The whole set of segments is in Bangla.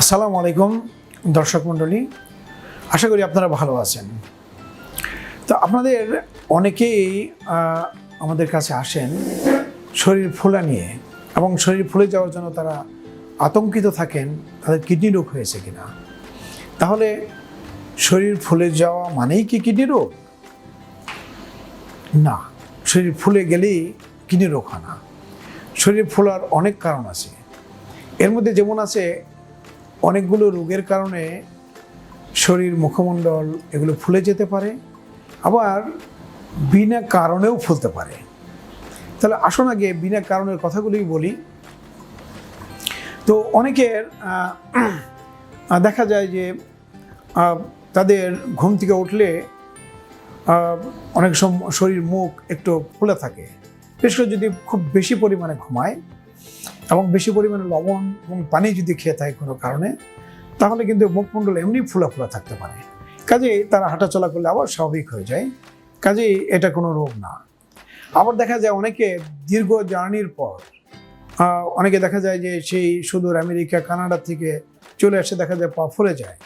আসসালামু আলাইকুম, দর্শক মণ্ডলী। আশা করি আপনারা ভালো আছেন। তো আপনাদের অনেকেই আমাদের কাছে আসেন শরীর ফোলা নিয়ে এবং শরীর ফুলে যাওয়ার জন্য তারা আতঙ্কিত থাকেন, তাদের কিডনি রোগ হয়েছে কিনা। তাহলে শরীর ফুলে যাওয়া মানেই কি কিডনি রোগ? না, শরীর ফুলে গেলেই কিডনি রোগ হয় না। শরীর ফোলার অনেক কারণ আছে। এর মধ্যে যেমন আছে অনেকগুলো রোগের কারণে শরীর মুখমণ্ডল এগুলো ফুলে যেতে পারে, আবার বিনা কারণেও ফুলতে পারে। তাহলে আসুন আগে বিনা কারণের কথাগুলি বলি। তো অনেকের দেখা যায় যে তাদের ঘুম থেকে উঠলে অনেক সময় শরীর মুখ একটু ফুলে থাকে। বিশেষ করে যদি খুব বেশি পরিমাণে ঘুমায় এবং বেশি পরিমাণে লবণ এবং পানি যদি খেয়ে থাকে কোনো কারণে, তাহলে কিন্তু মুখমণ্ডল এমনি ফুলা ফুলা থাকতে পারে। কাজেই তারা হাঁটাচলা করলে আবার স্বাভাবিক হয়ে যায়। কাজেই এটা কোনো রোগ না। আবার দেখা যায় অনেকে দীর্ঘ জার্নির পর অনেকে দেখা যায় যে সেই সুদূর আমেরিকা, কানাডা থেকে চলে এসে দেখা যায় পা ফুলে যায়।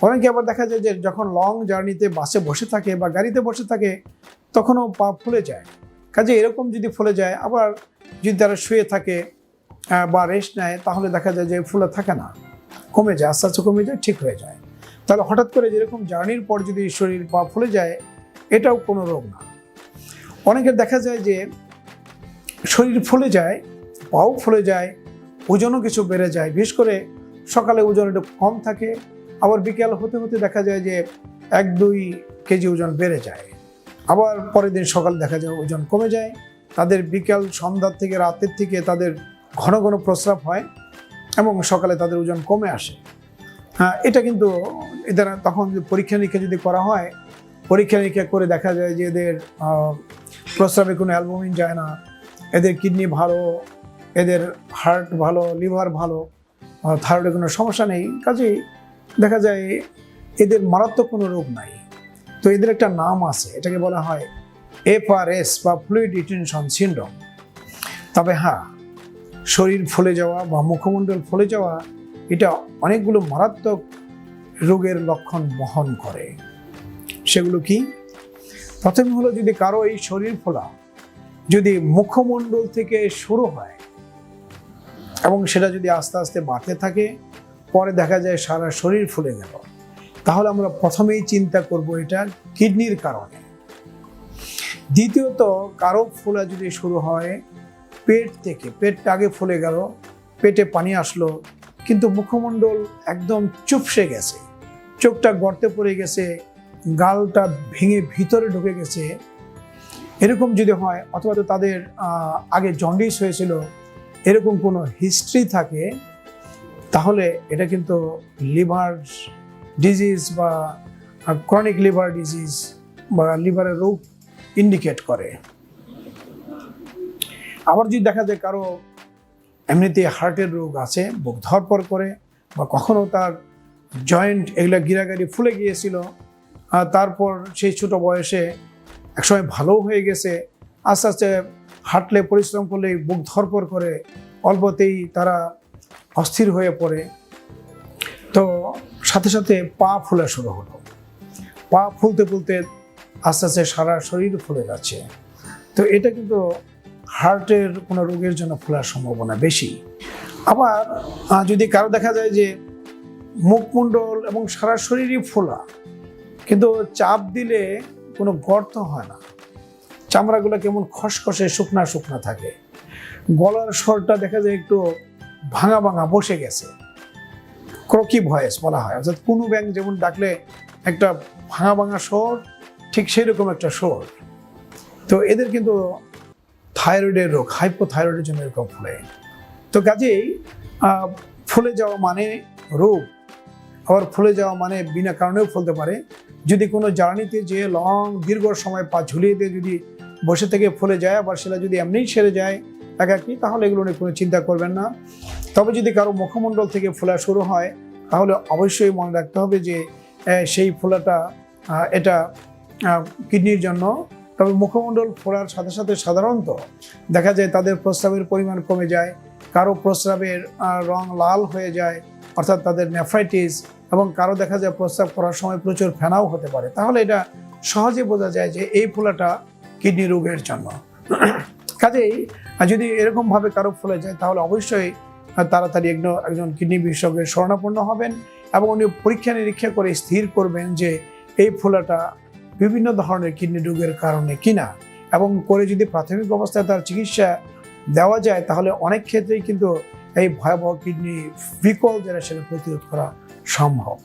অনেকে আবার দেখা যায় যে যখন লং জার্নিতে বাসে বসে থাকে বা গাড়িতে বসে থাকে, তখনও পা ফুলে যায়। কাজে এরকম যদি ফুলে যায়, আবার যদি তারা শুয়ে থাকে বা রেস্ট নেয়, তাহলে দেখা যায় যে ফুলে থাকে না। কমে যায়, আস্তে আস্তে কমে যায়, ঠিক হয়ে যায়। তাহলে হঠাৎ করে যেরকম জার্নির পর যদি শরীর পা ফুলে যায়, এটাও কোনো রোগ না। অনেকের দেখা যায় যে শরীর ফুলে যায়, পাও ফুলে যায়, ওজনও কিছু বেড়ে যায়। বিশেষ করে সকালে ওজন একটু কম থাকে, আবার বিকেল হতে হতে দেখা যায় যে এক দুই কেজি ওজন বেড়ে যায়। আবার পরের দিন সকালে দেখা যায় ওজন কমে যায়। তাদের বিকেল সন্ধ্যার থেকে রাতের থেকে তাদের ঘন ঘন প্রস্রাব হয় এবং সকালে তাদের ওজন কমে আসে। হ্যাঁ এটা কিন্তু এদের তখন পরীক্ষা নিরীক্ষা যদি করা হয়, পরীক্ষা নিরীক্ষা করে দেখা যায় যে এদের প্রস্রাবে কোনো অ্যালবুমিন যায় না, এদের কিডনি ভালো, এদের হার্ট ভালো, লিভার ভালো থাইরয়েডের কোনো সমস্যা নেই। কাজেই দেখা যায় এদের মারাত্মক কোনো রোগ নাই। তো এদের একটা নাম আছে, এটাকে বলা হয় এফআরএস বা ফ্লুইড রিটেনশন সিন্ড্রোম। তবে হ্যাঁ শরীর ফুলে যাওয়া বা মুখমণ্ডল ফুলে যাওয়া, এটা অনেকগুলো মারাত্মক রোগের লক্ষণ বহন করে। সেগুলো কি? প্রথমে হলো যদি কারও এই শরীর ফোলা, যদি মুখমণ্ডল থেকে শুরু হয় এবং সেটা যদি আস্তে আস্তে বাড়তে থাকে, পরে দেখা যায় সারা শরীর ফুলে গেল, তাহলে আমরা প্রথমেই চিন্তা করব এটা কিডনির কারণে। দ্বিতীয়ত, কারও ফোলা যদি শুরু হয় পেট থেকে, পেটটা আগে ফুলে গেল, পেটে পানি আসলো, কিন্তু মুখমণ্ডল একদম চুপসে গেছে। চোখটা গর্তে পড়ে গেছে, গালটা ভেঙে ভিতরে ঢুকে গেছে। এরকম যদি হয়, অথবা তাদের আগে জন্ডিস হয়েছিল, এরকম কোনো হিস্ট্রি থাকে, তাহলে এটা কিন্তু লিভার ডিজিজ বা ক্রনিক লিভার ডিজিজ বা লিভারের রোগ ইন্ডিকেট করে। আবার যদি দেখা যায় কারও এমনিতে হার্টের রোগ আছে, বুক ধরপর করে বা কখনো তার জয়েন্ট এগুলো গিরাগাড়ি ফুলে গিয়েছিল তারপর সেই ছোট বয়সে একসময় ভালো হয়ে গেছে, আস্তে আস্তে হাঁটলে, পরিশ্রম করলে, বুক ধরপর করে, অল্পতেই তারা অস্থির হয়ে পড়ে। তো সাথে সাথে পা ফোলা শুরু হলো। পা ফুলতে ফুলতে আস্তে আস্তে সারা শরীর ফুলে যাচ্ছে। তো এটা কিন্তু হার্টের কোনো রোগের জন্য ফোলার সম্ভাবনা বেশি। আবার যদি কারও দেখা যায় যে মুখমণ্ডল এবং সারা শরীরই ফোলা, কিন্তু চাপ দিলে কোনো গর্ত হয় না। চামড়াগুলো কেমন খসখসে শুকনা শুকনা থাকে। গলার স্বরটা দেখা যায় একটু ভাঙা ভাঙা বসে গেছে। ক্রকি ভয়েস বলা হয়, অর্থাৎ কোনো ব্যাংক যেমন ডাকলে একটা ভাঙা ভাঙা স্বর, ঠিক সেই রকম একটা স্বর। তো এদের কিন্তু থাইরয়েডের রোগ হাইপোথাইরয়েডের জন্য এরকম ফুলে তো কাজেই ফুলে যাওয়া মানে রোগ। আবার ফুলে যাওয়া মানে বিনা কারণেও ফুলতে পারে। যদি কোনো জার্নিতে যে লং দীর্ঘ সময় পা ঝুলিয়ে দিয়ে যদি বসে থেকে ফুলে যায়, আবার সেটা যদি এমনিই সেরে যায় একাকি, তাহলে এগুলো নিয়ে কোনো চিন্তা করবেন না। তবে যদি কারও মুখমণ্ডল থেকে ফোলা শুরু হয়, তাহলে অবশ্যই মনে রাখতে হবে যে সেই ফোলাটা এটা কিডনির জন্য তবে মুখমণ্ডল ফোলার সাথে সাথে সাধারণত দেখা যায় তাদের প্রস্রাবের পরিমাণ কমে যায়, কারও প্রস্রাবের রং লাল হয়ে যায়, অর্থাৎ তাদের নেফ্রাইটিস এবং কারও দেখা যায় প্রস্রাব করার সময় প্রচুর ফেনাও হতে পারে। তাহলে এটা সহজে বোঝা যায় যে এই ফোলাটা কিডনি রোগের জন্য। কাজেই যদি এরকমভাবে কারও ফুলে যায়, তাহলে অবশ্যই তাড়াতাড়ি একজন একজন কিডনি বিশেষজ্ঞের শরণাপন্ন হবেন এবং উনি পরীক্ষা নিরীক্ষা করে স্থির করবেন যে এই ফোলাটা বিভিন্ন ধরনের কিডনি রোগের কারণে কিনা? এবং করে যদি প্রাথমিক অবস্থায় তার চিকিৎসা দেওয়া যায়, তাহলে অনেক ক্ষেত্রেই কিন্তু এই ভয়াবহ কিডনি বিকল যেটা সেটা প্রতিরোধ করা সম্ভব।